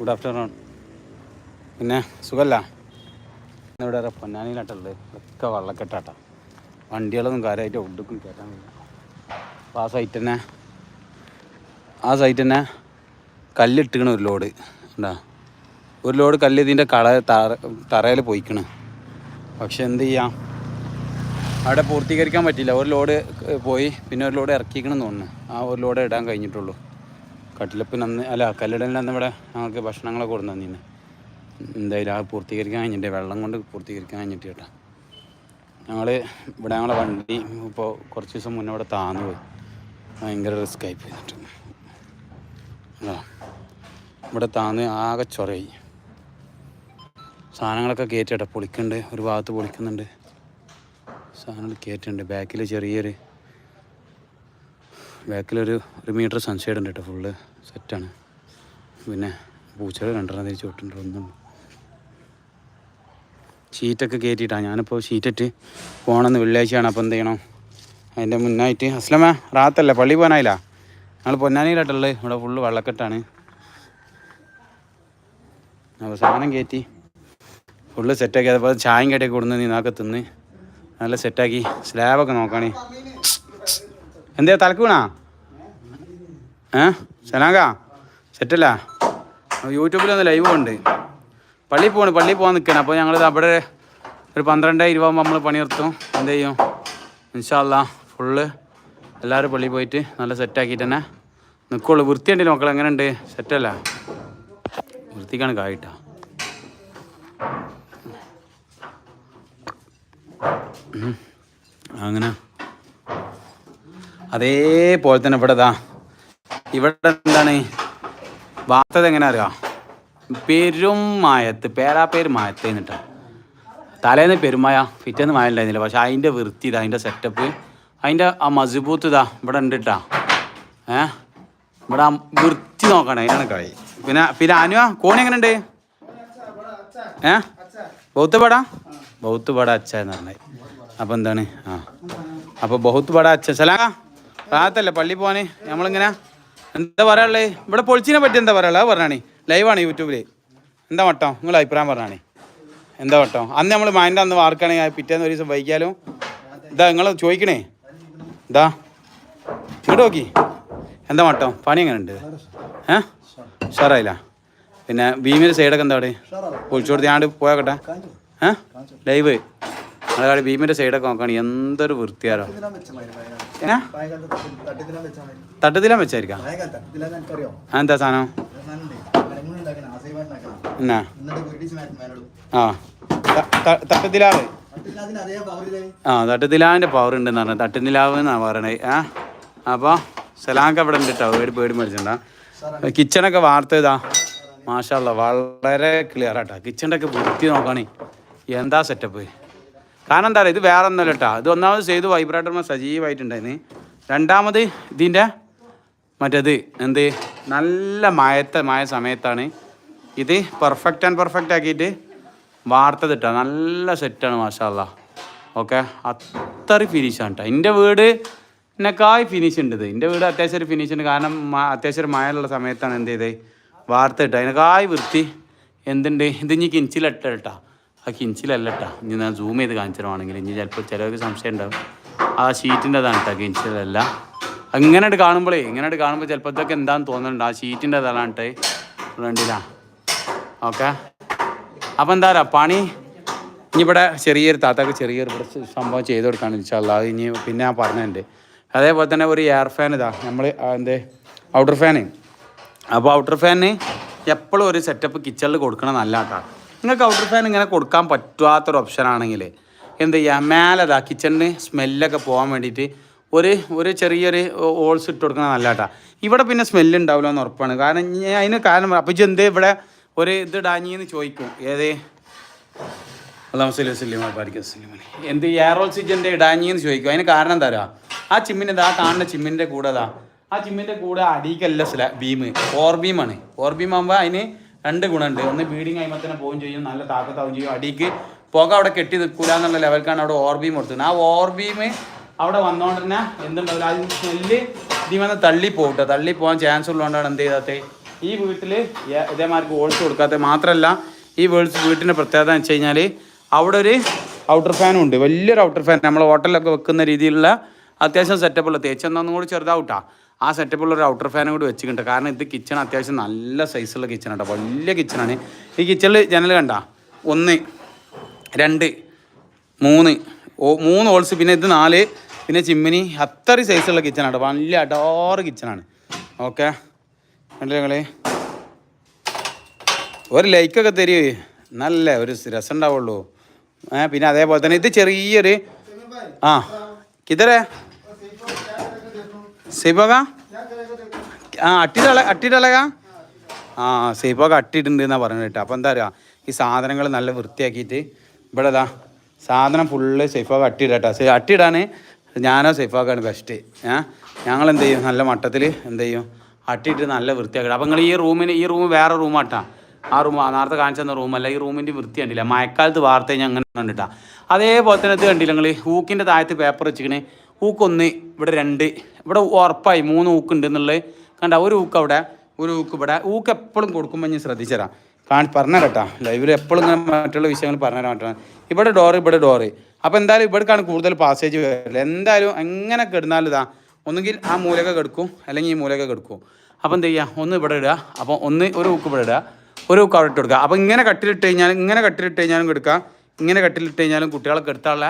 Good afternoon പിന്നെ സുഖമല്ല ഇവിടെ പൊന്നാനിയിലാട്ടുള്ളത് ഒക്കെ വള്ളക്കെട്ടാട്ടാ. വണ്ടികളൊന്നും കാര്യമായിട്ട് ഒടുക്കും കയറ്റാൻ കഴിയില്ല അപ്പോൾ ആ സൈറ്റ് തന്നെ ആ സൈറ്റ് തന്നെ കല്ലിട്ടിക്കണ ഒരു ലോഡ്. ഉണ്ടാ ഒരു ലോഡ് കല്ല് ഇതിന്റെ കള തറ തറയിൽ പോയിക്കണ്. പക്ഷെ എന്ത് ചെയ്യാം? അവിടെ പൂർത്തീകരിക്കാൻ പറ്റില്ല ഒരു ലോഡ് പോയി. പിന്നെ ഒരു ലോഡ് ഇറക്കിക്കണമെന്ന് തോന്നുന്നു. ആ ഒരു ലോഡ് ഇടാൻ കഴിഞ്ഞിട്ടുള്ളൂ. കട്ടിലപ്പിന് അന്ന് അല്ല കല്ലിടലിന് അന്ന് ഇവിടെ ഞങ്ങൾക്ക് ഭക്ഷണങ്ങളൊക്കെ കൊടുന്നു തന്നിന് എന്തായാലും ആ പൂർത്തീകരിക്കാൻ കഴിഞ്ഞിട്ട് വെള്ളം കൊണ്ട് പൂർത്തീകരിക്കാൻ കഴിഞ്ഞിട്ട് കേട്ടോ. ഞങ്ങൾ ഇവിടെ ഞങ്ങളെ വണ്ടി ഇപ്പോൾ കുറച്ച് ദിവസം മുന്നേ ഇവിടെ താന്നു പോയി. ഭയങ്കര റിസ്ക് ആയി പോയിട്ട് ഇവിടെ താന്ന് ആകെ ചൊറയായി. സാധനങ്ങളൊക്കെ കയറ്റി കേട്ടോ. പൊളിക്കുന്നുണ്ട്. ഒരു ഭാഗത്ത് പൊളിക്കുന്നുണ്ട്. സാധനങ്ങൾ കയറ്റുന്നുണ്ട് ബാക്കിൽ ചെറിയൊരു ബാക്കിലൊരു ഒരു മീറ്റർ സൺഷെയ്ഡ് ഉണ്ട് കേട്ടോ ഫുള്ള് സെറ്റാണ് പിന്നെ പൂച്ചകൾ രണ്ടെണ്ണം തിരിച്ച് വിട്ടിട്ടുണ്ട് ഒന്നും. ഷീറ്റൊക്കെ കയറ്റിയിട്ടാണ് ഞാനിപ്പോൾ ഷീറ്റിട്ട് പോകണമെന്ന് വെള്ളിയാഴ്ചയാണ് അപ്പോൾ എന്ത് ചെയ്യണം? അതിന്റെ മുന്നായിട്ട് അസ്ലമ റാത്തല്ലേ പള്ളി പോകാനായില്ല? ഞങ്ങൾ പൊന്നാനിയിലായിട്ടുള്ളത് ഇവിടെ ഫുള്ള് വെള്ളക്കെട്ടാണ്. അപ്പോൾ സാധനം കയറ്റി ഫുള്ള് സെറ്റാക്കി അതുപോലെ ചായയും കടിയൊക്കെ കൊടുന്ന് നീ നാക്കെ തിന്ന് നല്ല സെറ്റാക്കി സ്ലാബൊക്കെ നോക്കാണേ. എന്തേ തലക്ക് വീണാ ഏ? സലാങ്ക സെറ്റല്ല. യൂട്യൂബിലൊന്ന് ലൈവ് ഉണ്ട് പള്ളിയിൽ പോകണം പള്ളിയിൽ പോകാൻ നിൽക്കണം അപ്പോൾ ഞങ്ങൾ അവിടെ ഒരു പന്ത്രണ്ട് ഇരുപതാകുമ്പോൾ നമ്മൾ പണി നിർത്തും എന്ത് ചെയ്യും? ഇൻഷാല്ല ഫുള്ള് എല്ലാവരും പള്ളിയിൽ പോയിട്ട് നല്ല സെറ്റാക്കിയിട്ട് തന്നെ നിൽക്കുള്ളൂ വൃത്തിയുണ്ടല്ലോ മക്കൾ എങ്ങനെയുണ്ട്? സെറ്റല്ല വൃത്തിക്കാണ് കായിട്ട. അങ്ങനെ അതേപോലെ തന്നെ ഇവിടെ ഇതാ ഇവിടെ എന്താണ് വാർത്തത് എങ്ങനെ അറിയാം? പെരും മായത്ത് പേരാപ്പേര് മായത്ത് എന്നിട്ടാ. തലേന്ന് പെരുമായ പിറ്റേന്ന് മഴ ഉണ്ടായിരുന്നില്ല പക്ഷെ അതിന്റെ വൃത്തി ഇതാ അതിന്റെ സെറ്റപ്പ് അതിന്റെ ആ മസിബൂത്ത് ഇതാ ഇവിടെ ഉണ്ട് കേട്ടാ ഏ? ഇവിടെ ആ വൃത്തി നോക്കണം അതിനാണ് കളി. പിന്നെ പിന്നെ അനുവ കോണി എങ്ങനെ ഉണ്ട് ഏ? ബൗത്ത് പട? ബൗത്ത് പട അച്ഛ എന്ന് പറഞ്ഞത്. അപ്പോൾ എന്താണ്? ആ. അപ്പോൾ ബൗത്ത് പട അച്ഛ. സലാ റാത്തല്ലേ പള്ളി പോവാന്? നമ്മളിങ്ങനെ എന്താ പറയാനുള്ളത് ഇവിടെ പൊളിച്ചിനെ പറ്റി എന്താ പറയാനുള്ളത് പറഞ്ഞാണേ. ലൈവാണ് യൂട്യൂബിൽ എന്താ വട്ടം? നിങ്ങൾ അഭിപ്രായം പറഞ്ഞാണേ. എന്താ വട്ടം? അന്ന് നമ്മൾ മൈൻഡ് അന്ന് വാർക്കാണെങ്കിൽ പിറ്റേന്ന് ഒരു ദിവസം വൈകിയാലും ഇതാ നിങ്ങൾ ചോദിക്കണേ. ഇതാ ഇങ്ങോട്ട് നോക്കി. എന്താ വട്ടം? പണി എങ്ങനെ ഉണ്ട് ഏ? ഉഷാറായില്ല. പിന്നെ ഭീമിന്റെ സൈഡൊക്കെ എന്താ അവിടെ? കൊടുത്ത് ഞാൻ പോയാക്കട്ടെ. ഏ? ലൈവ് അതായത് ഭീമിന്റെ സൈഡൊക്കെ നോക്കുകയാണെങ്കിൽ എന്തൊരു വൃത്തിയാരോ. തട്ടത്തിലാൻ വെച്ചായിരിക്കാം? എന്താ സാധനം? തട്ടത്തിലാവ് ആ. തട്ടത്തിലാവിന്റെ പവർ ഉണ്ടെന്ന് പറഞ്ഞത് തട്ടത്തിലാവ് എന്നാണ് പറയണേ? ആ അപ്പോൾ സലാങ്ക അവിടെ ഉണ്ട് പേടി പേടി മേടിച്ചിട്ടുണ്ടാ കിച്ചണൊക്കെ വാർത്ത ഇതാ. മാഷല്ല വളരെ ക്ലിയർ ആട്ടാ. കിച്ചണൊക്കെ വൃത്തി നോക്കണേ. എന്താ സെറ്റപ്പ് കാരണം എന്താ പറയുക ഇത് വേറെ കേട്ടോ ഇത് ഒന്നാമത് ചെയ്ത് വൈബ്രേറ്റർമാർ സജീവമായിട്ടുണ്ടായിരുന്നു രണ്ടാമത് ഇതിന്റെ മറ്റേത് എന്ത്? നല്ല മയത്ത മയ സമയത്താണ്. ഇത് പെർഫെക്റ്റ് ആൻഡ് പെർഫെക്റ്റ് ആക്കിയിട്ട് വാർത്തത് ഇട്ടാ നല്ല സെറ്റാണ് മാഷാല്ല ഓക്കെ? അത്ര ഫിനിഷാണ് കേട്ടോ എന്റെ വീട് എന്നെക്കായി ഫിനിഷ് ഉണ്ട് ഇത്. എന്റെ വീട് അത്യാവശ്യം ഒരു ഫിനിഷ് ഉണ്ട്. കാരണം അത്യാവശ്യം ഒരു മഴയുള്ള സമയത്താണ് എന്ത് ചെയ്തത്? വാർത്ത ഇട്ട ആയി വൃത്തി എന്തുണ്ട്? ഇത് ഇനി കിഞ്ചിലിട്ട കേട്ടാ ആ കിഞ്ചിലല്ല കേട്ടാ ഇനി ഞാൻ സൂം ചെയ്ത് കാണിച്ചിരുവാണെങ്കിൽ ഇനി ചിലപ്പോൾ ചിലവർക്ക് സംശയം ഉണ്ടാവും. ആ ഷീറ്റിന്റെ അതാണ് കേട്ടോ കിഞ്ചിലല്ല അങ്ങനെയായിട്ട് കാണുമ്പോഴേ ഇങ്ങനെയായിട്ട് കാണുമ്പോൾ ചിലപ്പോൾ ഇതൊക്കെ എന്താണെന്ന് തോന്നുന്നുണ്ട് ആ ഷീറ്റിന്റെ അതാണ് കേട്ടോ വേണ്ടില്ല ഓക്കെ. അപ്പം എന്താ പണി ഇനി ഇവിടെ ചെറിയൊരു താത്താക്ക് ചെറിയൊരു സംഭവം ചെയ്ത് കൊടുക്കാണ് ഇൻഷാല്ല അത് ഇനി പിന്നെ ഞാൻ പറഞ്ഞിട്ടുണ്ട്. അതേപോലെ തന്നെ ഒരു എയർ ഫാൻ ഇതാ. നമ്മൾ എന്ത്? ഔട്ടർ ഫാന് അപ്പോൾ ഔട്ടർ ഫാന് എപ്പോഴും ഒരു സെറ്റപ്പ് കിച്ചണിൽ കൊടുക്കണം നല്ല കേട്ടോ നിങ്ങൾക്ക് ഔട്ടർ ഫാൻ ഇങ്ങനെ കൊടുക്കാൻ പറ്റാത്തൊരു ഓപ്ഷൻ ആണെങ്കിൽ എന്ത് ചെയ്യുക മേലെ ഇതാ കിച്ചണിന് സ്മെല്ലൊക്കെ പോകാൻ വേണ്ടിയിട്ട് ഒരു ഒരു ചെറിയൊരു ഓൾസ് ഇട്ട് കൊടുക്കുന്നത് നല്ല കേട്ടാ ഇവിടെ പിന്നെ സ്മെല്ല് ഉണ്ടാവില്ല എന്ന് ഉറപ്പാണ്. കാരണം അതിന് കാരണം അപ്പം ഇജ്ജ് എന്തേ ഇവിടെ ഒരു ഇത് ഡാഞ്ഞിന്ന് ചോദിക്കും. ഏത്? വസ്ലിം ബാരിക്ക് വസ്ലിം അലി. എന്ത് എയർ ഇടാഞ്ഞിന്ന് ചോദിക്കും. അതിന് കാരണം എന്താ പറയുക ആ ചിമ്മിന്റെ ഇതാ കാണുന്ന ചിമ്മിന്റെ കൂടെ അതാ ആ ചിമ്മിന്റെ കൂടെ അടിക്കല്ല സ്ലാ ബീം ഓർ ബീമാണ് ഓർ ബീം ആകുമ്പോൾ അതിന് രണ്ട് ഗുണമുണ്ട്. ഒന്ന് ബീഡിങ് ആയി തന്നെ പോവുകയും ചെയ്യും നല്ല താക്കത്താവുകയും ചെയ്യും. അടിക്ക് പുക അവിടെ കെട്ടി നിൽക്കില്ല എന്നുള്ള ലെവൽക്കാണ് അവിടെ ഓർബീം കൊടുത്തത്. ആ ഓർബീം അവിടെ വന്നോണ്ട് തന്നെ എന്തുണ്ടാവില്ല? അതിന് സ്മെല്ല് ഇതിൽ വന്ന് തള്ളി പോകട്ടെ തള്ളി പോകാൻ ചാൻസ് ഉള്ളതുകൊണ്ടാണ് എന്ത് ചെയ്താത്തത് ഈ വീട്ടിൽ ഇതേമാർക്ക് ഓൾസ് കൊടുക്കാത്ത മാത്രമല്ല ഈ വേൾസ് വീട്ടിന്റെ പ്രത്യേകത എന്ന് വെച്ച് കഴിഞ്ഞാൽ അവിടെ ഒരു ഔട്ടർ ഫാനും ഉണ്ട്. വലിയൊരു ഔട്ടർ ഫാൻ നമ്മൾ ഹോട്ടലിലൊക്കെ വെക്കുന്ന രീതിയിലുള്ള അത്യാവശ്യം സെറ്റപ്പുള്ള തേച്ചെന്നൊന്നും കൂടി ചെറുതാവട്ടാ. ആ സെറ്റപ്പുള്ള ഒരു ഔട്ടർ ഫാനും കൂടി വെച്ചിട്ടുണ്ട്. കാരണം ഇത് കിച്ചൺ അത്യാവശ്യം നല്ല സൈസുള്ള കിച്ചൺ കേട്ടോ വലിയ കിച്ചണാണ് ഈ കിച്ചണിൽ ജനൽ കണ്ട? ഒന്ന് രണ്ട് മൂന്ന്. ഓ മൂന്ന് ഹോൾസ് പിന്നെ ഇത് നാല് പിന്നെ ചിമ്മിനി അത്രയും സൈസുള്ള കിച്ചൺ കേട്ടോ വലിയ അടാറ് കിച്ചണാണ് ഓക്കെ കണ്ടില്ല നിങ്ങളെ? ഒരു ലൈക്കൊക്കെ തരുമേ നല്ല ഒരു രസം ഉണ്ടാവുള്ളൂ. പിന്നെ അതേപോലെ തന്നെ ഇത് ചെറിയൊരു ആ കിതറേ? സിബക ആ അട്ടിട്ടള അട്ടിടളക ആ സീപ്പൊക്കെ അട്ടിയിട്ടുണ്ട് എന്നാ പറയുന്നത് കേട്ടോ. അപ്പോൾ എന്താ പറയുക ഈ സാധനങ്ങൾ നല്ല വൃത്തിയാക്കിയിട്ട് ഇവിടെ ഇതാ സാധനം ഫുള്ള് സേഫാക്ക അട്ടിയിടട്ടോ സേ അട്ടിയിടാൻ ഞാനോ സേഫാക്കാണ് ബെസ്റ്റ് ഏ? ഞങ്ങൾ എന്ത് ചെയ്യും? നല്ല മട്ടത്തിൽ എന്ത് ചെയ്യും? അട്ടിയിട്ട് നല്ല വൃത്തിയാക്കണം അപ്പം നിങ്ങൾ ഈ റൂമിന് ഈ റൂം വേറെ റൂമാട്ടാ ആ റൂം നേരത്തെ കാണിച്ചു തന്ന റൂമല്ല. ഈ റൂമിന്റെ വൃത്തി കണ്ടില്ല? മഴക്കാലത്ത് വാർത്ത ഞാൻ അങ്ങനെ കണ്ടിട്ടാ. അതേപോലെ തന്നെ ഇത് കണ്ടില്ല നിങ്ങൾ ഹൂക്കിന്റെ താഴത്ത് പേപ്പർ വെച്ചിക്കണേ ഹൂക്കൊന്ന് ഇവിടെ രണ്ട്. ഇവിടെ ഉറപ്പായി മൂന്ന് ഊക്കുണ്ട് എന്നുള്ളത് കണ്ട ഒരു ഊക്ക് അവിടെ ഒരു ഊക്ക് ഇവിടെ. ഊക്ക് എപ്പോഴും കൊടുക്കുമ്പോൾ ഞാൻ ശ്രദ്ധിച്ചതരാം കാണി പറഞ്ഞുതരട്ടാ ലൈവിൽ എപ്പോഴും ഇങ്ങനെ മറ്റുള്ള വിഷയങ്ങൾ പറഞ്ഞുതരാൻ പറ്റണം ഇവിടെ ഡോറ് ഇവിടെ ഡോറ് അപ്പോൾ എന്തായാലും ഇവിടേക്കാണ് കൂടുതൽ പാസേജ് വരില്ല എന്തായാലും എങ്ങനെ കിടന്നാലും ഇതാ ഒന്നുകിൽ ആ മൂലക കെടുക്കും അല്ലെങ്കിൽ ഈ മൂലക കെടുക്കും. അപ്പോൾ എന്ത് ചെയ്യുക ഒന്ന് ഇവിടെ ഇടുക. അപ്പോൾ ഒന്ന് ഒരു ഊക്ക് ഇവിടെ ഇടുക. ഒരു ഊക്ക് അവിടെ ഇട്ട് കൊടുക്കുക. അപ്പോൾ ഇങ്ങനെ കട്ടിലിട്ട് കഴിഞ്ഞാൽ ഇങ്ങനെ കട്ടിലിട്ട് കഴിഞ്ഞാലും കെടുക്കുക. ഇങ്ങനെ കട്ടിലിട്ട് കഴിഞ്ഞാലും കുട്ടികളെ കെടുത്താനുള്ള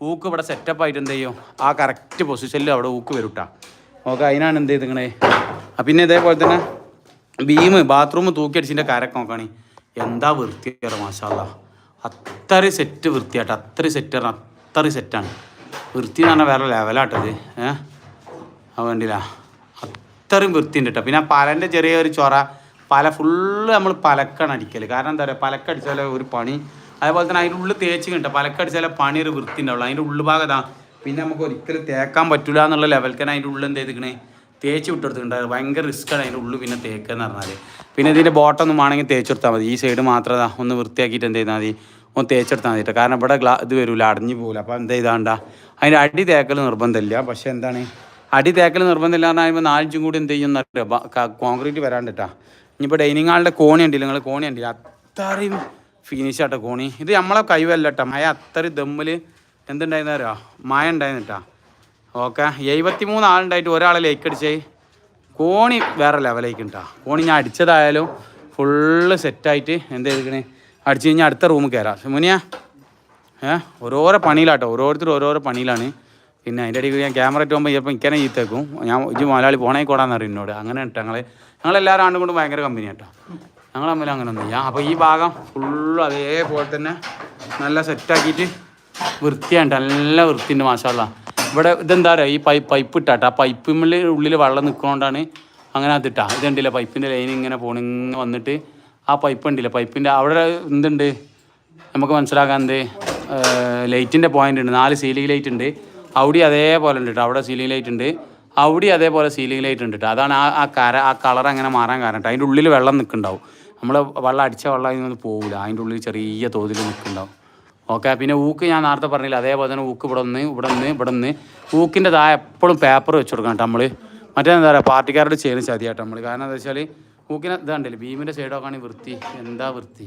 ഊക്ക് ഇവിടെ സെറ്റപ്പ് ആയിട്ട് എന്ത് ചെയ്യും? ആ കറക്റ്റ് പൊസിഷനിൽ അവിടെ ഊക്ക് വരൂട്ടാ. ഓക്കെ അതിനാണ് എന്ത് ചെയ്തിങ്ങണേ പിന്നെ ഇതേപോലെ തന്നെ ബീം ബാത്റൂം തൂക്കിയടിച്ചിന്റെ കരക്ക് നോക്കണി. എന്താ വൃത്തിയാണ് മാഷാല്ല. അത്ര സെറ്റ് വൃത്തിയാട്ടോ. അത്ര സെറ്റ് പറഞ്ഞാൽ അത്ര സെറ്റാണ് വൃത്തി എന്ന് പറഞ്ഞാൽ വേറെ ലെവലാട്ടത് ഏഹ് അത് വേണ്ടില്ല അത്രയും വൃത്തിയുണ്ട് കേട്ടോ പിന്നെ ആ പലന്റെ ചെറിയൊരു ചൊറ പല ഫുള്ള് നമ്മൾ പലക്കാണ് അടിക്കൽ കാരണം എന്താ പറയുക പലക്കടിച്ചാൽ ഒരു പണി അതേപോലെ തന്നെ അതിന്റെ ഉള്ളിൽ തേച്ച് കിട്ടും പലക്കടിച്ചാൽ പണി ഒരു വൃത്തി ഉണ്ടാവുള്ളൂ അതിന്റെ ഉള്ളു ഭാഗത്താ പിന്നെ നമുക്ക് ഒരിക്കലും തേക്കാൻ പറ്റില്ല എന്നുള്ള ലെവൽക്ക് തന്നെ അതിന്റെ ഉള്ളിൽ എന്ത് ചെയ്തിക്കണേ തേച്ച് വിട്ടെടുത്തിട്ടുണ്ട്. ഭയങ്കര റിസ്ക്കാണ് അതിന്റെ ഉള്ളിൽ പിന്നെ തേക്കുക എന്ന് പറഞ്ഞാൽ പിന്നെ ഇതിന്റെ ബോട്ടൊന്നും വേണമെങ്കിൽ തേച്ച് കൊടുത്താൽ മതി. ഈ സൈഡ് മാത്രം ഒന്ന് വൃത്തിയാക്കിയിട്ട് എന്ത് ചെയ്താൽ മതി. ഒന്ന് തേച്ചെടുത്താൽ മതി. കാരണം ഇവിടെ ഗ്ലാ ഇത് വരില്ല അടഞ്ഞു പോകില്ല അപ്പോൾ എന്ത് ചെയ്താണ്ട? അതിന്റെ അടി തേക്കൽ നിർബന്ധമില്ല. പക്ഷേ എന്താണ്? അടി തേക്കൽ നിർബന്ധമില്ല എന്ന് പറയുമ്പോൾ നാലഞ്ചും കൂടി എന്ത് ചെയ്യും കോൺക്രീറ്റ് വരാണ്ടിട്ടാ ഇനിയിപ്പോൾ ഡൈനിങ് ഹാളിന്റെ കോണി ഉണ്ടല്ലോ നിങ്ങൾ കോണി ഉണ്ടല്ലോ അത്രയും ഫിനിഷ് ആട്ടെ കോണി. ഇത് നമ്മളെ കൈവല്ല കേട്ടോ മഴ അത്ര ദമ്മിൽ എന്തുണ്ടായിരുന്നു അറിയോ മഴ ഉണ്ടായിരുന്നിട്ടാ. ഓക്കെ. എഴുപത്തി മൂന്ന് ആളുണ്ടായിട്ട് ഒരാളെ ലൈക്ക് അടിച്ചേ. കോണി വേറെ ലെവലേക്ക് ഉണ്ടാ കോണി ഞാൻ അടിച്ചതായാലും ഫുള്ള് സെറ്റായിട്ട് എന്ത് ചെയ്തിരിക്കണേ? അടിച്ച് കഴിഞ്ഞാൽ അടുത്ത റൂമിൽ കയറാം മുനിയ. ഏ? ഓരോരോ പണിയിലാട്ടോ. ഓരോരുത്തരും ഓരോരോ പണിയിലാണ്. പിന്നെ അതിന്റെ ഇടയിൽ ഞാൻ ക്യാമറ ഇട്ട് പോകുമ്പോൾ ചിലപ്പോൾ ഇങ്ങനെ ഈത്തേക്കും ഞാൻ ഇജ്ജ് മലയാളി പോണേ കൂടാന്ന് അറിയും എന്നോട്. അങ്ങനെ കേട്ടോ ഞങ്ങൾ ഞങ്ങളെല്ലാവരും ആണ്ടും കൊണ്ട് ഭയങ്കര കമ്പനി കേട്ടോ ഞങ്ങൾ തമ്മിൽ അങ്ങനെ ഒന്നും ചെയ്യാം അപ്പോൾ ഈ ഭാഗം ഫുള്ള് അതേപോലെ തന്നെ നല്ല സെറ്റാക്കിയിട്ട് വൃത്തിയായിട്ട് നല്ല വൃത്തിയുണ്ട് മാഷാള്ള ഇവിടെ ഇതെന്താ പറയുക ഈ പൈപ്പ് പൈപ്പ് ഇട്ടാട്ടോ. ആ പൈപ്പിൽ ഉള്ളിൽ വെള്ളം നിൽക്കുന്നതുകൊണ്ടാണ് അങ്ങനെ അതിട്ടാ ഇതുണ്ടല്ലോ പൈപ്പിന്റെ ലൈൻ ഇങ്ങനെ പോണിങ്ങനെ വന്നിട്ട് ആ പൈപ്പ് ഉണ്ടല്ലോ പൈപ്പിന്റെ അവിടെ എന്തുണ്ട്? നമുക്ക് മനസ്സിലാക്കാൻ എന്ത്? ലൈറ്റിന്റെ പോയിന്റ് ഉണ്ട്. നാല് സീലിംഗ് ലൈറ്റ് ഉണ്ട്. അവിടെ അതേപോലെ ഉണ്ട് കേട്ടോ അവിടെ സീലിംഗ് ലൈറ്റ് ഉണ്ട്. അവിടെ അതേപോലെ സീലിംഗ് ലൈറ്റ് ഉണ്ട് കേട്ടോ അതാണ് ആ ആ കര ആ കളർ അങ്ങനെ മാറാൻ കാരണം കേട്ടോ അതിന്റെ ഉള്ളിൽ വെള്ളം നിൽക്കുന്നുണ്ടാവും നമ്മൾ വെള്ളം അടിച്ച വെള്ളം അതിനൊന്നും പോകില്ല അതിന്റെ ഉള്ളിൽ ചെറിയ തോതിൽ നിൽക്കുന്നുണ്ടാവും ഓക്കെ പിന്നെ ഊക്ക് ഞാൻ നേരത്തെ പറഞ്ഞില്ല അതേപോലെ തന്നെ ഊക്ക് ഇവിടെ നിന്ന് ഇവിടെ നിന്ന് ഇവിടെ നിന്ന്. ഊക്കിന്റെ താഴെ എപ്പോഴും പേപ്പർ വെച്ച് കൊടുക്കണം കേട്ടോ നമ്മൾ മറ്റേ എന്താ പറയുക പാർട്ടിക്കാരോട് ചെയ്യുന്ന ചതിയാട്ടോ നമ്മൾ കാരണം എന്താ വെച്ചാൽ ഊക്കിനെ ഇതാണ്ടല്ലേ ഭീമിന്റെ സൈഡൊക്കെ ആണെങ്കിൽ വൃത്തി. എന്താ വൃത്തി?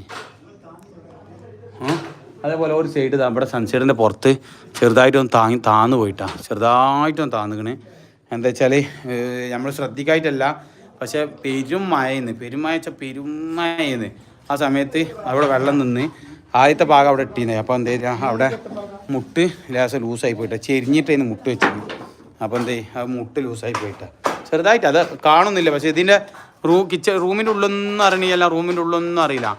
അതേപോലെ ഒരു സൈഡ് ഇവിടെ സൺസൈഡിന്റെ പുറത്ത് ചെറുതായിട്ടൊന്ന് താങ്ങി താന്ന് പോയിട്ടാണ് ചെറുതായിട്ടൊന്ന് താന്നുകണ് എന്താ വെച്ചാൽ നമ്മൾ ശ്രദ്ധിക്കായിട്ടല്ല പക്ഷേ പെരും മഴയെന്ന് പെരും മഴ വെച്ചാൽ ആ സമയത്ത് അവിടെ വെള്ളം നിന്ന് ആദ്യത്തെ ഭാഗം അവിടെ ഇട്ടിരുന്നേ അപ്പോൾ എന്ത് അവിടെ മുട്ട് ലേശം ലൂസായി പോയിട്ട്. ചെരിഞ്ഞിട്ടേന്ന് മുട്ട് വെച്ചിരുന്നു. അപ്പോൾ എന്തേ ആ മുട്ട് ലൂസായി പോയിട്ട്. ചെറുതായിട്ട് അത് കാണുന്നില്ല. പക്ഷേ ഇതിന്റെ റൂ കിച്ചൺ റൂമിന്റെ ഉള്ളൊന്നും അറിയണില്ല. റൂമിന്റെ ഉള്ളൊന്നും അറിയില്ല.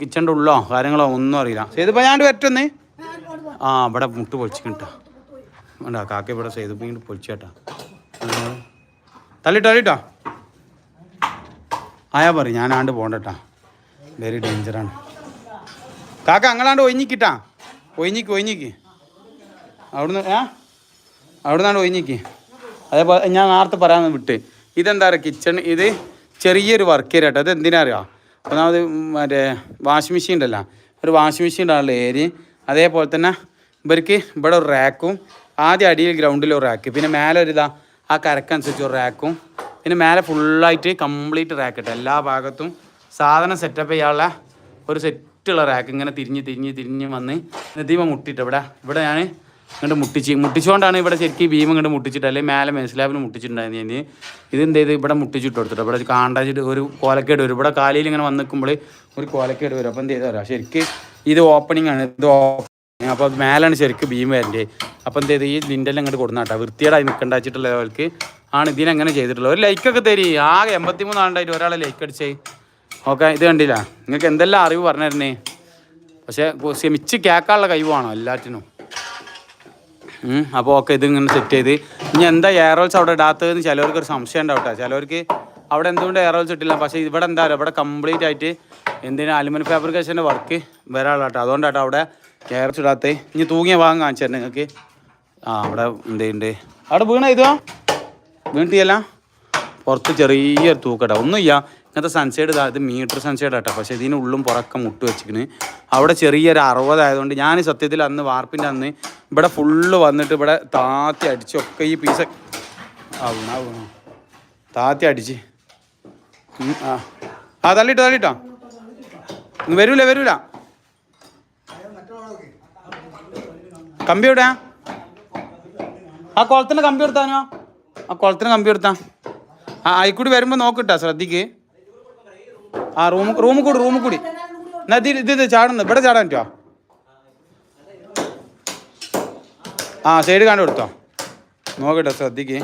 കിച്ചന്റെ ഉള്ളോ കാര്യങ്ങളോ ഒന്നും അറിയില്ല. ചെയ്തപ്പോൾ ഞാൻ പറ്റുന്നേ ആ ഇവിടെ മുട്ട് പൊളിച്ചിട്ടാ വേണ്ട കാക്ക ഇവിടെ ചെയ്തപ്പോൾ ഇങ്ങോട്ട് പൊളിച്ചേട്ടാ. തള്ളിട്ടോ തള്ളിട്ടോ. ആയാ പറ ഞാനാണ്ട് ആണ്ട് പോണ്ടട്ടാ വെരി ഡേഞ്ചറാണ്. കാക്ക അങ്ങനാണ്ട് ഒഴിഞ്ഞിക്കിട്ടാ. ഒഴിഞ്ഞിക്ക് ഒഴിഞ്ഞിക്ക്. അവിടുന്ന് ഏ? അവിടുന്നാണ്ട് ഒഴിഞ്ഞിക്ക്. അതേപോലെ ഞാൻ നേരത്തെ പറയാൻ വിട്ട്. ഇതെന്താ പറയുക കിച്ചൺ ഇത് ചെറിയൊരു വർക്ക് ഏരിയ കേട്ടോ ഇത് എന്തിനാ അറിയാം? ഒന്നാമത് മറ്റേ വാഷിംഗ് മെഷീൻ ഉണ്ടല്ലോ. ഒരു വാഷിംഗ് മെഷീൻ ഉണ്ടാകുള്ള ഏരിയ അതേപോലെ തന്നെ ഇവർക്ക് ഇവിടെ ഒരു റാക്കും ആദ്യം അടിയിൽ ഗ്രൗണ്ടിൽ ഒരു റാക്ക്. പിന്നെ മേലെ ഒരു ഇതാ ആ കരക്കനുസരിച്ച് ഒരു റാക്കും. പിന്നെ മേലെ ഫുള്ളായിട്ട് കംപ്ലീറ്റ് റാക്ക് എല്ലാ ഭാഗത്തും സാധനം സെറ്റപ്പ് ചെയ്യാനുള്ള ഒരു സെറ്റുള്ള റാക്ക് ഇങ്ങനെ തിരിഞ്ഞ് തിരിഞ്ഞ് തിരിഞ്ഞ് വന്ന് നദീമ മുട്ടിട്ട് ഇവിടെ ഇവിടെ ഞാൻ ഇങ്ങോട്ട് മുട്ടിച്ച് മുട്ടിച്ചുകൊണ്ടാണ് ഇവിടെ ശരിക്കും ഭീമ ഇങ്ങോട്ട് മുട്ടിച്ചിട്ട് അല്ലെങ്കിൽ മേലെ മനസ്സിലാവിന് മുട്ടിച്ചിട്ടുണ്ടായിരുന്നു ഇനി. ഇത് എന്ത് ചെയ്ത് ഇവിടെ മുട്ടിച്ചിട്ട് കൊടുത്തിട്ട് ഇവിടെ കാണ്ടാച്ചിട്ട് ഒരു കോലക്കേട് വരും. ഇവിടെ കാലിൽ ഇങ്ങനെ വന്ന് നിൽക്കുമ്പോൾ ഒരു കോലക്കേട് വരും. അപ്പം എന്ത് ചെയ്താൽ ശരിക്കും ഇത് ഓപ്പണിംഗ് ആണ്. ഇത് അപ്പോൾ മേലാണ് ശരിക്കും ബീം വരേണ്ടത് അപ്പോൾ എന്ത് ചെയ്ത്? ഈ ലിൻഡെല്ലാം ഇങ്ങോട്ട് കൊടുന്നാട്ടോ വൃത്തിയേടായി നിൽക്കേണ്ട വെച്ചിട്ടുള്ള ലെവൽക്ക്. ആണ് ഇതിനങ്ങനെ ചെയ്തിട്ടുള്ളത്. ഒരു ലൈക്കൊക്കെ തരി. ആകെ എൺപത്തി മൂന്നാണ്ടായിട്ട് ഒരാളെ ലൈക്ക് അടിച്ചേ. ഓക്കെ ഇത് കണ്ടില്ല. നിങ്ങൾക്ക് എന്തെല്ലാം അറിവ് പറഞ്ഞു പക്ഷേ ക്ഷമിച്ച് കേൾക്കാനുള്ള കഴിവാണോ എല്ലാറ്റിനും. അപ്പോൾ ഓക്കെ ഇത് ഇങ്ങനെ സെറ്റ് ചെയ്ത്. ഇനി എന്താ എയർ ഹോൾസ് അവിടെ ഇടാത്തതെന്ന് ചിലവർക്ക് ഒരു സംശയം ഉണ്ടാവട്ടെ. ചിലവർക്ക് അവിടെ എന്തുകൊണ്ട് എയർ ഹോൾസ് ഇട്ടില്ല? പക്ഷേ ഇവിടെ എന്തായാലും ഇവിടെ കംപ്ലീറ്റ് ആയിട്ട് എന്തിനാ അലുമിനിയം ഫാബ്രിക്കേഷന്റെ വർക്ക് വരാനുള്ളട്ടോ അതുകൊണ്ടാട്ടോ അവിടെ ഹോൾസ് ഇടാത്തത് ഇനി തൂങ്ങിയ ഭാഗം കാണിച്ചു തരാം നിങ്ങൾക്ക്. ആ അവിടെ എന്തുണ്ട് അവിടെ വീണ ഇതോ. വീണിട്ടിയല്ല പുറത്ത് ചെറിയൊരു തൂക്കട്ടെ. ഒന്നുമില്ല ഇങ്ങനത്തെ സൺസൈഡ് ഇതാ. ഇത് മീറ്റർ സൺസൈഡ് ആട്ടോ. പക്ഷേ ഇതിന് ഉള്ളും പുറക്കം മുട്ട് വെച്ചിക്കണ് അവിടെ ചെറിയൊരു അറുപതായതുകൊണ്ട് ഞാൻ സത്യത്തിൽ അന്ന് വാർപ്പിന്റെ അന്ന് ഇവിടെ ഫുള്ള് വന്നിട്ട് ഇവിടെ താത്തി അടിച്ചൊക്കെ ഈ പീസ ആവണ വീണാ വീണു. താത്തി അടിച്ച്. ആ. തള്ളിട്ടോ തള്ളിട്ടോ. വരൂല വരൂല. കമ്പി എവിടെയാ? ആ കുളത്തിന് കമ്പി എടുത്താനോ? ആ കുളത്തിന് കമ്പി എടുത്താ. ആ ആയിക്കൂടി വരുമ്പോൾ നോക്കിട്ടാ ശ്രദ്ധിക്ക്. ആ റൂം റൂം കൂടി റൂം കൂടി. എന്നാ ഇത് ഇത് ചാടുന്നു. ഇവിടെ ചാടാൻ പറ്റുമോ ആ സൈഡ് കണ്ടു കൊടുത്തോ. നോക്കട്ടെ ശ്രദ്ധിക്ക്.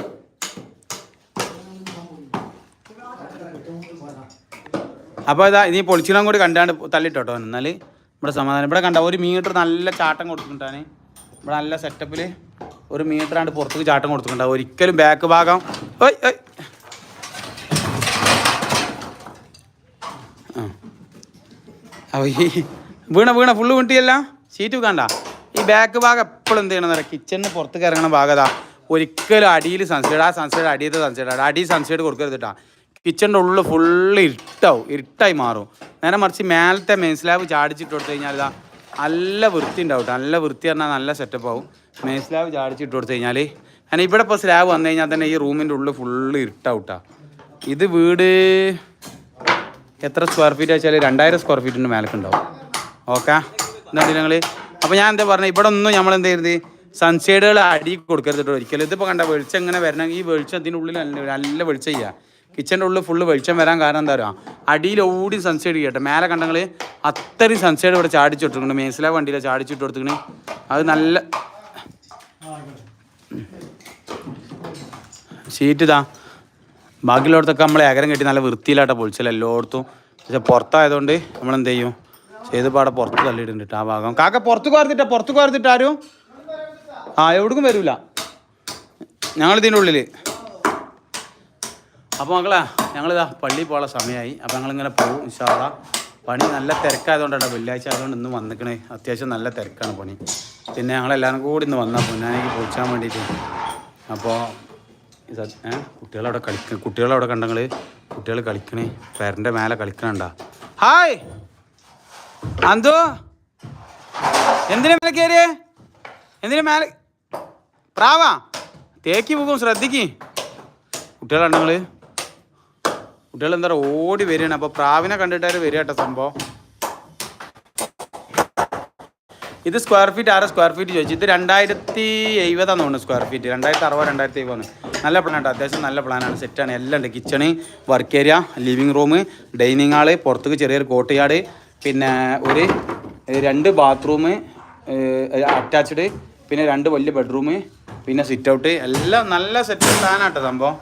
അപ്പോൾ ഇതാ ഇനി പൊളിച്ചിടം കൂടി കണ്ടാണ്ട് തള്ളിട്ടോ എന്നാൽ ഇവിടെ സമാധാനം. ഇവിടെ കണ്ട ഒരു മീറ്റർ നല്ല ചാട്ടം കൊടുത്തിട്ടാണ് ഇവിടെ നല്ല സെറ്റപ്പിൽ ഒരു മീറ്റർ ആണ്ട് പുറത്തേക്ക് ചാട്ടം കൊടുത്തിട്ടുണ്ടാവും ഒരിക്കലും ബാക്ക് ഭാഗം ഓയ് ഓയ് വീണ വീണ ഫുള്ള് വീണ്ടിയല്ല സീറ്റ് വെക്കണ്ട? ഈ ബാക്ക് ഭാഗം എപ്പോഴും എന്ത് ചെയ്യണമെന്ന് പറയാം കിച്ചണിന് പുറത്തേക്ക് ഇറങ്ങണ ഭാഗതാ ഒരിക്കലും അടിയിൽ സൺസൈഡ് ആ സൺസൈഡ് അടിയത്തെ സൺസൈഡ് അടി സൺസൈഡ് കൊടുക്കരുത് കേട്ടോ കിച്ചണിന്റെ ഉള്ളിൽ ഫുള്ള് ഇരുട്ടാവും. ഇരുട്ടായി മാറും. നേരെ മറിച്ച് മേലത്തെ മെയിൻ സ്ലാബ് ചാടിച്ചിട്ട് കൊടുത്തു കഴിഞ്ഞാൽ ഇതാ നല്ല വൃത്തി ഉണ്ടാവും. നല്ല വൃത്തി പറഞ്ഞാൽ നല്ല സെറ്റപ്പ് ആവും. മെയിൻ സ്ലാബ് ചാടിച്ചിട്ട് കൊടുത്തു കഴിഞ്ഞാൽ കാരണം ഇവിടെ ഇപ്പോൾ സ്ലാബ് വന്നു കഴിഞ്ഞാൽ തന്നെ ഈ റൂമിന്റെ ഉള്ളിൽ ഫുള്ള് ഇരുട്ടാവൂട്ടാ ഇത് വീട് എത്ര സ്ക്വയർ ഫീറ്റ് വെച്ചാൽ രണ്ടായിരം സ്ക്വയർ ഫീറ്റിന്റെ മേലൊക്കെ ഉണ്ടാവും. ഓക്കെ? എന്താ ഞങ്ങൾ അപ്പോൾ ഞാൻ എന്താ പറഞ്ഞത് ഇവിടെ ഒന്നും നമ്മൾ എന്ത് ചെയ്യരുത് സൺഷെയ്ഡുകൾ അടി കൊടുക്കരുത് ഒരിക്കലും ഇതിപ്പോൾ കണ്ട വെളിച്ചം എങ്ങനെ വരണം? ഈ വെളിച്ചം ഇതിനുള്ളിൽ നല്ല നല്ല വെളിച്ചം ചെയ്യുക കിച്ചന്റെ ഉള്ളിൽ ഫുള്ള് വെളിച്ചം വരാൻ കാരണം എന്താ പറയുക അടിയിൽ സൺസൈഡ് കേട്ടോ. മേലെ കണ്ടങ്ങൾ അത്രയും സൺസൈഡ് ഇവിടെ ചാടിച്ചിട്ടുണ്ട് മേസില വണ്ടിയിലെ ചാടിച്ചിട്ട് കൊടുത്തിക്കണ് അത് നല്ല ഷീറ്റ് ഇതാ. ബാക്കിയുള്ളടത്തൊക്കെ നമ്മൾ ഏകരം കെട്ടി നല്ല വൃത്തിയിലാട്ട പൊളിച്ചല്ല എല്ലായിടത്തും. പക്ഷെ പുറത്തായതുകൊണ്ട് നമ്മൾ എന്ത് ചെയ്യും? ചെയ്ത് പാടെ പുറത്ത് തള്ളിയിട്ടുണ്ട് ആ ഭാഗം. കാക്ക പുറത്ത് കോർത്തിട്ടാ പുറത്ത് കോർത്തിട്ട് ആരും? ആ എവിടേക്കും വരില്ല ഞങ്ങൾ ഇതിന്റെ ഉള്ളിൽ അപ്പോൾ മക്കളെ ഞങ്ങളിതാ പള്ളിയിൽ പോകാനുള്ള സമയമായി അപ്പോൾ ഞങ്ങളിങ്ങനെ പോകും ഇൻഷാള്ള പണി നല്ല തിരക്കായതുകൊണ്ടാണ് വെള്ളിയാഴ്ച ആയതുകൊണ്ട് ഇന്ന് വന്നിക്കണേ. അത്യാവശ്യം നല്ല തിരക്കാണ് പണി. പിന്നെ ഞങ്ങളെല്ലാവരും കൂടി ഇന്ന് വന്നാൽ പൊന്നാനേക്ക് പൊളിച്ചാൻ വേണ്ടിയിട്ട് അപ്പോൾ കുട്ടികളവിടെ കളിക്ക കുട്ടികളവിടെ കണ്ടങ്ങൾ കുട്ടികൾ കളിക്കണേ. പേരന്റെ മേലെ കളിക്കണണ്ട. ഹായ്! അന്തോ! എന്തിനു മേലെ കയറിയേ എന്തിനു മേലെ പ്രാവാ? തേക്കി പോകും ശ്രദ്ധിക്ക്. കുട്ടികളുണ്ടെങ്കിൽ കുട്ടികൾ എന്താ പറയുക ഓടി വരികയാണ്. അപ്പോൾ പ്രാവിനെ കണ്ടിട്ടാര് വരിക കേട്ടോ സംഭവം. ഇത് സ്ക്വയർ ഫീറ്റ് ആറ് സ്ക്വയർ ഫീറ്റ് ചോദിച്ചു ഇത് രണ്ടായിരത്തി എഴുപതാന്ന് തോന്നുന്നു സ്ക്വയർ ഫീറ്റ് രണ്ടായിരത്തി അറുപത് രണ്ടായിരത്തി എഴുപതാണ് നല്ല കേട്ടോ അത്യാവശ്യം നല്ല പ്ലാനാണ് സെറ്റാണ് എല്ലാം ഉണ്ട്. Kitchen work area living room dining hall പുറത്തേക്ക് ചെറിയൊരു കോട്ടയാട് പിന്നെ ഒരു രണ്ട് ബാത്റൂം അറ്റാച്ച്ഡ് പിന്നെ രണ്ട് വലിയ ബെഡ്റൂം പിന്നെ സിറ്റ് ഔട്ട് എല്ലാം നല്ല സെറ്റ് പ്ലാനാട്ടോ സംഭവം.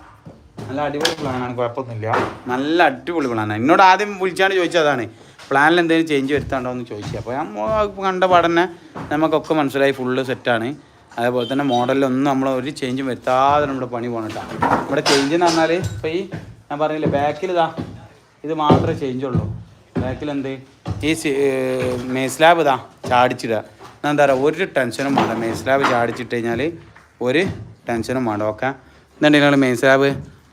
നല്ല അടിപൊളി പ്ലാനാണ് കുഴപ്പമൊന്നുമില്ല. നല്ല അടിപൊളി പ്ലാനാണ്. എന്നോട് ആദ്യം വിളിച്ചാണ് ചോദിച്ചതാണ് പ്ലാനിൽ എന്തെങ്കിലും ചേഞ്ച് വരുത്താണ്ടോ എന്ന് ചോദിച്ചു. അപ്പോൾ നമ്മൾ കണ്ട പാടന്നെ നമുക്കൊക്കെ മനസ്സിലായി ഫുള്ള് സെറ്റാണ് അതേപോലെ തന്നെ മോഡലിലൊന്നും നമ്മൾ ഒരു ചേഞ്ചും വരുത്താതെ നമ്മുടെ പണി പോകണട്ടാ നമ്മുടെ ചേഞ്ച് എന്ന് പറഞ്ഞാൽ ഇപ്പോൾ ഈ ഞാൻ പറഞ്ഞില്ലേ ബാക്കിൽ ഇതാ ഇത് മാത്രമേ ചേഞ്ച് ഉള്ളൂ. ബാക്കിൽ എന്ത്? ഈ മേസ്ലാബ് ഇതാ ചാടിച്ചിടുക. എന്നാൽ എന്താ പറയുക ഒരു ടെൻഷനും വേണ്ട. മേസ്ലാബ് ചാടിച്ചിട്ട് കഴിഞ്ഞാൽ ഒരു ടെൻഷനും വേണ്ട. ഓക്കെ? എന്നുണ്ടെങ്കിൽ മേസ്ലാബ്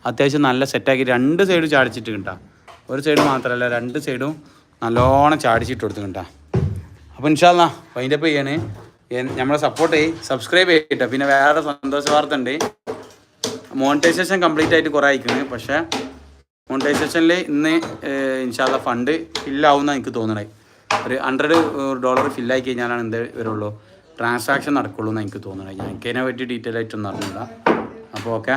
അത്യാവശ്യം നല്ല സെറ്റാക്കി രണ്ട് സൈഡും ചാടിച്ചിട്ട് കിട്ടാം ഒരു സൈഡ് മാത്രമല്ല രണ്ട് സൈഡും നല്ലോണം ചാടിച്ചിട്ട് കൊടുത്ത് കിട്ടാം അപ്പോൾ ഇൻഷാല്ല വൈൻഡപ്പ് ചെയ്യാണ്. നമ്മളെ സപ്പോർട്ട് ചെയ്യ് സബ്സ്ക്രൈബ് ചെയ്യട്ടെ പിന്നെ വേറെ സന്തോഷ വാർത്ത ഉണ്ട്. മോണിറ്റൈസേഷൻ കംപ്ലീറ്റ് ആയിട്ട് കുറേ അയക്കുന്നത് പക്ഷേ മോണിറ്റൈസേഷനിൽ ഇന്ന് ഇൻഷാല്ല ഫണ്ട് ഫില്ലാവുന്ന എനിക്ക് തോന്നണേ. ഒരു ഹൺഡ്രഡ് ഡോളർ ഫില്ലായി കഴിഞ്ഞാലാണ് എന്ത് വരുള്ളൂ? ട്രാൻസാക്ഷൻ നടക്കുള്ളൂ എന്ന് എനിക്ക് തോന്നണേ. ഞാൻ എനിക്ക് അതിനെ പറ്റി ഡീറ്റെയിൽ ആയിട്ടൊന്നും അറിഞ്ഞില്ല അപ്പോൾ ഓക്കെ